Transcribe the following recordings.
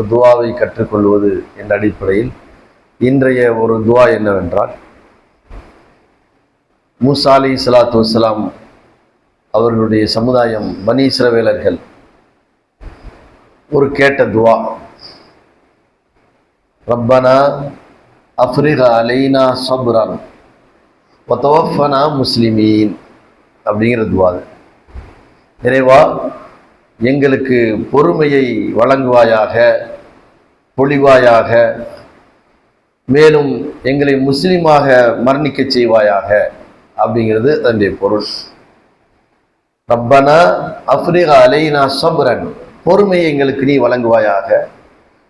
ஒரு துவாவை கற்றுக்கொள்வது என்ற அடிப்படையில் இன்றைய ஒரு துவா என்னவென்றால் மூசா அலி சலாத்து வலாம் அவர்களுடைய சமுதாயம் பனி இஸ்ரவேலர்கள் ஒரு கேட்ட துவா. ரப்பனா அஃப்ரிகா அலைனா சப்ரான் ஒத்தவஃபனா முஸ்லிமீன் அப்படிங்கிற துவா அது. நிறைவா எங்களுக்கு பொறுமையை வழங்குவாயாக பொழிவாயாக மேலும் எங்களை முஸ்லீமாக மரணிக்கச் செய்வாயாக அப்படிங்கிறது அதனுடைய பொருள். ரப்பனா அஃப்ரிகா அலைனா சபரன் பொறுமையை எங்களுக்கு நீ வழங்குவாயாக.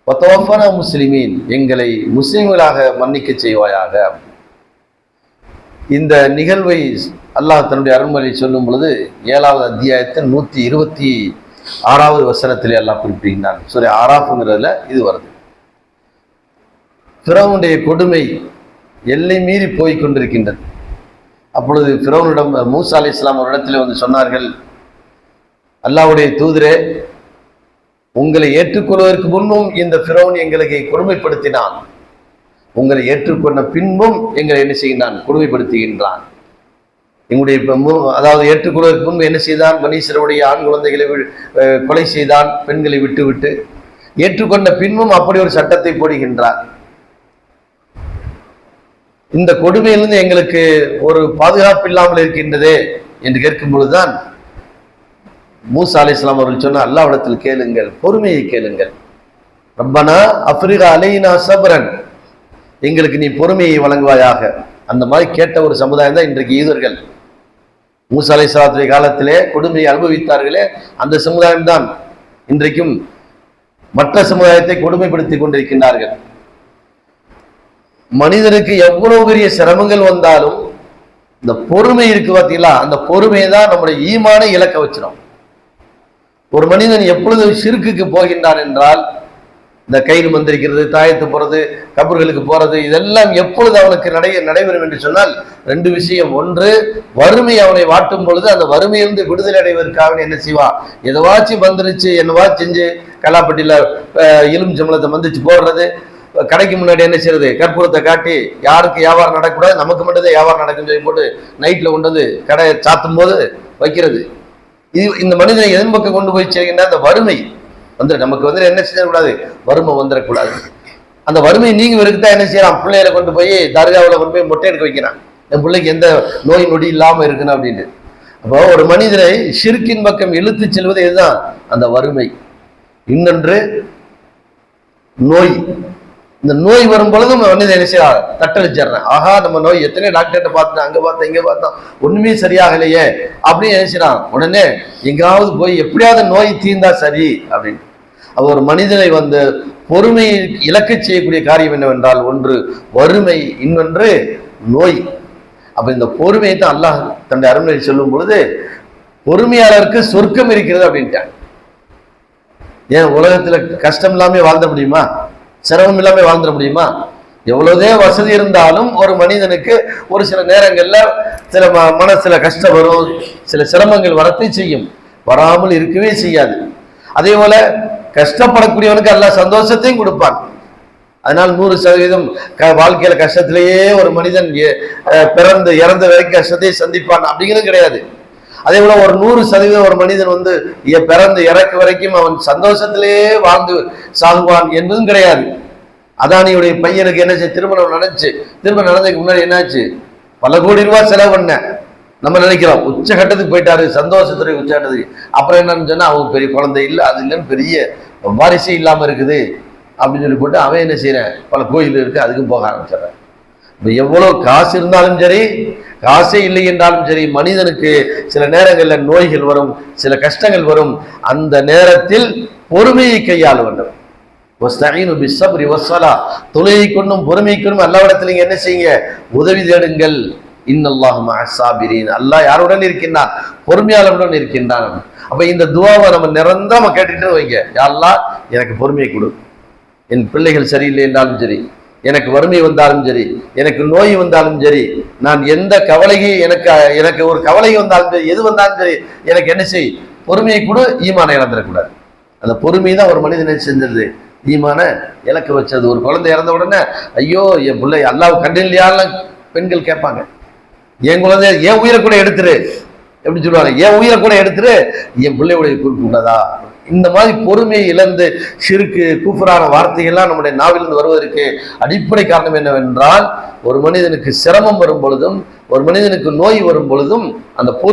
ஒத்தவஃபனா முஸ்லிமீன் எங்களை முஸ்லீம்களாக மன்னிக்க செய்வாயாக. இந்த நிகழ்வை அல்லாஹ் தன்னுடைய அருள்மொழி சொல்லும் பொழுது ஏழாவது அத்தியாயத்தின் நூற்றி இருபத்தி ஆறாவது வசனத்திலே எல்லாம் குறிப்பிடுகிறான் சரி ஆறாப்புங்கிறதுல இது வருது. பிறவனுடைய கொடுமை எல்லை மீறி போய் கொண்டிருக்கின்றது. அப்பொழுது பிறவனிடம் மூசா அலி இஸ்லாம் ஒரு இடத்துல வந்து சொன்னார்கள் அல்லாவுடைய தூதரே உங்களை ஏற்றுக்கொள்வதற்கு முன்பும் இந்த பிறவன் எங்களுக்கு கொடுமைப்படுத்தினான். உங்களை ஏற்றுக்கொண்ட பின்பும் எங்களை என்ன செய்கின்றான்? கொடுமைப்படுத்துகின்றான். எங்களுடைய அதாவது ஏற்றுக்கொள்வதற்கு முன்பு என்ன செய்தான்? மனுஷருடைய ஆண் குழந்தைகளை வி- கொலை செய்தான் பெண்களை விட்டுவிட்டு. ஏற்றுக்கொண்ட பின்பும் அப்படி ஒரு சட்டத்தை போடுகின்றார். இந்த கொடுமையிலிருந்து எங்களுக்கு ஒரு பாதுகாப்பு இல்லாமல் இருக்கின்றதே என்று கேட்கும் பொழுதுதான் மூசா அலி இஸ்லாம் அவர்கள் சொன்ன அல்லாவிடத்தில் கேளுங்கள் பொறுமையை கேளுங்கள். ரப்பனா அப்ரிகா அலைனா சபரன். எங்களுக்கு நீ பொறுமையை வழங்குவாயாக. அந்த மாதிரி கேட்ட ஒரு சமுதாயம் தான் இன்றைக்கு ஈதர்கள் மூசாலை அலை காலத்திலே கொடுமையை அனுபவித்தார்களே அந்த சமுதாயம் தான் இன்றைக்கும் மற்ற சமுதாயத்தை கொடுமைப்படுத்தி கொண்டிருக்கின்றார்கள். மனிதனுக்கு எவ்வளவு பெரிய சிரமங்கள் வந்தாலும் இந்த பொறுமை இருக்கு பார்த்தீங்களா? அந்த பொறுமையை தான் நம்முடைய ஈமான இழக்க வச்சிடும் ஒரு மனிதன் எப்பொழுது சிறுக்குக்கு போகின்றான் என்றால் இந்த கயிறு மந்திரிக்கிறது தாயத்து போறது கபர்களுக்கு போறது இதெல்லாம் எப்பொழுது அவனுக்கு நடை நடைபெறும் என்று சொன்னால் ரெண்டு விஷயம். ஒன்று வறுமை அவனை வாட்டும் பொழுது அந்த வறுமையிலிருந்து விடுதலை அடைவதற்காக என்ன செய்வான் எதுவாச்சும் வந்துருச்சு என்னவா செஞ்சு கலாப்பட்டியில இலும் சம்பளத்தை மந்திச்சு போடுறது கடைக்கு முன்னாடி என்ன செய்யறது கற்பூரத்தை காட்டி யாருக்கு வியாபாரம் நடக்கக்கூடாது நமக்கு மட்டும்தான் வியாபாரம் நடக்குன்னு சொல்லி போட்டு நைட்ல கொண்டு வந்து கடையை சாத்தும் போது வைக்கிறது. இது இந்த மனிதனை எதன் பக்கம் கொண்டு போய் செய்கின்ற அந்த வறுமை. வந்து நமக்கு வந்து என்ன செய்யக்கூடாது? வறுமை வந்துடக்கூடாது அந்த வறுமை நீங்குவதற்கு தான் என்ன செய்யலாம்? பிள்ளைகளை கொண்டு போய் தர்காவில் கொண்டு போய் மொட்டை எடுக்க வைக்கிறான் என் பிள்ளைக்கு எந்த நோய் நொடி இல்லாமல் இருக்கணும் அப்படின்னு. அப்போ ஒரு மனிதனை சிறுக்கின் பக்கம் இழுத்து செல்வது இதுதான் அந்த வறுமை. இன்னொன்று நோய். இந்த நோய் வரும் பொழுதும் மனிதன் என்ன செய்யறான்? தட்டளிச்சிடுறேன் ஆஹா நம்ம நோய் எத்தனை டாக்டர்கிட்ட பார்த்தோம் அங்கே பார்த்தோம் இங்கே பார்த்தோம் ஒன்றுமே சரியாகலையே. அப்படின்னு நினைச்சிடான் உடனே எங்காவது போய் எப்படியாவது நோய் தீர்ந்தா சரி அப்படின்னு. அது ஒரு மனிதனை வந்து பொறுமையை இழக்கச் செய்யக்கூடிய காரியம் என்னவென்றால் ஒன்று வறுமை இன்னொன்று நோய். அப்போ இந்த பொறுமையை தான் அல்லாஹ் தன்னுடைய அருமை சொல்லும் பொழுது பொறுமையாளருக்கு சொர்க்கம் இருக்கிறது அப்படின்ட்டான். ஏன் உலகத்தில் கஷ்டம் இல்லாமல் வாழ்ந்த முடியுமா? சிரமம் இல்லாமல் வாழ்ந்துட முடியுமா? எவ்வளோதே வசதி இருந்தாலும் ஒரு மனிதனுக்கு ஒரு சில நேரங்களில் சில ம- மனசில் கஷ்டம் வரும் சில சிரமங்கள் வரத்தை செய்யும். வராமல் இருக்கவே செய்யாது. அதே போல கஷ்டப்படக்கூடியவனுக்கு எல்லா சந்தோஷத்தையும் கொடுப்பான். அதனால் நூறு சதவீதம் க வாழ்க்கையில கஷ்டத்திலேயே ஒரு மனிதன் பிறந்து இறந்த வரைக்கும் கஷ்டத்தையும் சந்திப்பான். அப்படிங்கிறது கிடையாது. அதே போல ஒரு நூறு சதவீதம் ஒரு மனிதன் வந்து பிறந்து இறக்கு வரைக்கும் அவன் சந்தோஷத்திலேயே வாழ்ந்து சாகுவான் என்பதும் கிடையாது. அதானியுடைய பையனுக்கு என்ன செய்ய திருமணம் நடந்துச்சு. திருமணம் நடந்ததுக்கு முன்னாடி என்னாச்சு? பல கோடி ரூபாய் செலவு பண்ண நம்ம நினைக்கிறோம். உச்சகட்டத்துக்கு போயிட்டாரு சந்தோஷத்துறை உச்சகட்டத்துக்கு. அப்புறம் என்னன்னு சொன்னால் அவங்க பெரிய குழந்தை இல்லை அது இல்லைன்னு பெரிய வாரிசு இல்லாமல் இருக்குது. அப்படின்னு சொல்லி போட்டு அவன் என்ன செய்கிறேன் பல கோயில் இருக்குது அதுக்கும் போக ஆரம்பிச்சிடறேன். இப்போ எவ்வளோ காசு இருந்தாலும் சரி காசே இல்லை என்றாலும் சரி மனிதனுக்கு சில நேரங்களில் நோய்கள் வரும் சில கஷ்டங்கள் வரும். அந்த நேரத்தில் பொறுமையை கையாள வேண்டும். வஸ்தஈனு பிஸ்ஸப்ரி வஸ்ஸலா தொழுகை கொண்டும் பொறுமை கொண்டும் எல்லா நீங்க என்ன செய்யுங்க? உதவி தேடுங்கள். இன்னல்லாஹ் மஅஸ்ஸாபிரீன் அல்லாஹ் யாருடன் இருக்கின்றான்? பொறுமையாளருடன் இருக்கின்றான். அப்போ இந்த துவாவை நம்ம நிரந்தரமா கேட்டுட்டு வைங்க. யாரெல்லாம் எனக்கு பொறுமையை கொடு. என் பிள்ளைகள் சரியில்லை என்றாலும் சரி எனக்கு வறுமை வந்தாலும் சரி எனக்கு நோய் வந்தாலும் சரி நான் எந்த கவலையை எனக்கு எனக்கு ஒரு கவலை வந்தாலும் சரி எது வந்தாலும் சரி எனக்கு என்ன செய்? பொறுமையை கூட ஈமானை இழந்துடக்கூடாது. அந்த பொறுமை தான் ஒரு மனிதனை செஞ்சது. ஈமான இழக்க வச்சது. ஒரு குழந்தை இறந்த உடனே ஐயோ என் பிள்ளை அல்லாஹ் கண்டில்லையான்னு பெண்கள் கேட்பாங்க. என் குழந்தை என் உயிரை கூட எடுத்துரு எப்படி சொல்லுவாங்க. என் உயிரை கூட எடுத்துரு என் பிள்ளையுடைய குறிப்பு உள்ளதா? இந்த மாதிரி பொறுமையை இழந்து சிறுக்கு கூப்பரான வார்த்தைகள்லாம் நம்முடைய நாவிலிருந்து வருவதற்கு அடிப்படை காரணம் என்னவென்றால் ஒரு மனிதனுக்கு சிரமம் வரும் பொழுதும் ஒரு மனிதனுக்கு நோய் வரும் பொழுதும் அந்த பொறு